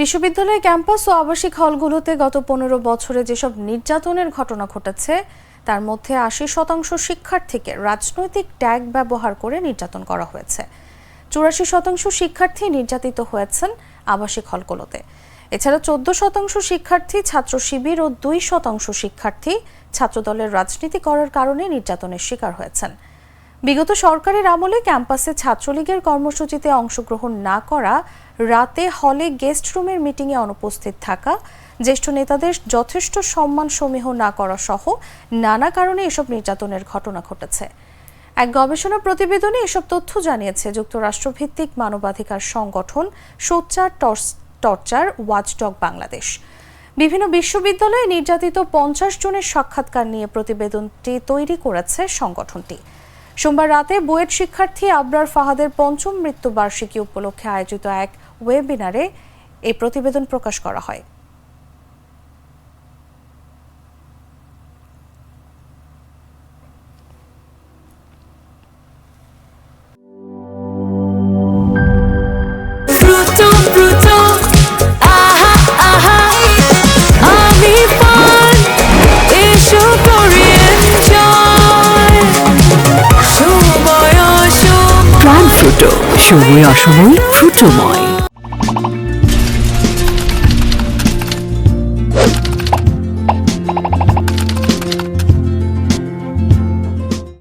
বিশ্ববিদ্যালয় ক্যাম্পাস ও আবাসিক হলগুলোতে গত পনেরো বছরে যেসব নির্যাতনের ঘটনা ঘটেছে, তার মধ্যে আশি শতাংশ শিক্ষার্থীকে রাজনৈতিক ট্যাগ ব্যবহার করে নির্যাতন করা হয়েছে। চুরাশি শতাংশ শিক্ষার্থী নির্যাতিত হয়েছেন আবাসিক হলগুলোতে। এছাড়া চোদ্দ শতাংশ শিক্ষার্থী ছাত্র শিবির ও দুই শতাংশ শিক্ষার্থী ছাত্রদলের রাজনীতি করার কারণে নির্যাতনের শিকার হয়েছেন। বিগত সরকারের আমলে ক্যাম্পাসে ছাত্রলীগের কর্মসূচিতে অংশগ্রহণ না করা, রাতে হলে গেস্ট রুমের মিটিংয়ে অনুপস্থিত থাকা, জ্যেষ্ঠ নেতাদের যথেষ্ট সম্মান সমীহ না করা সহ নানা কারণে এসব নির্যাতনের ঘটনা ঘটেছে। এক গবেষণা প্রতিবেদনে এসব তথ্য জানিয়েছে যুক্তরাষ্ট্রভিত্তিক মানবাধিকার সংগঠন সোচ্চার টর্চ- টর্চার ওয়াচডগ বাংলাদেশ। বিভিন্ন বিশ্ববিদ্যালয়ে নির্যাতিত পঞ্চাশ জনের সাক্ষাৎকার নিয়ে প্রতিবেদনটি তৈরি করেছে সংগঠনটি। সোমবার রাতে বুয়েট শিক্ষার্থী আবরার ফাহাদের পঞ্চম মৃত্যুবার্ষিকী উপলক্ষে আয়োজিত এক ওয়েবিনারে এই প্রতিবেদন প্রকাশ করা হয়। সময় অসময় প্রাণ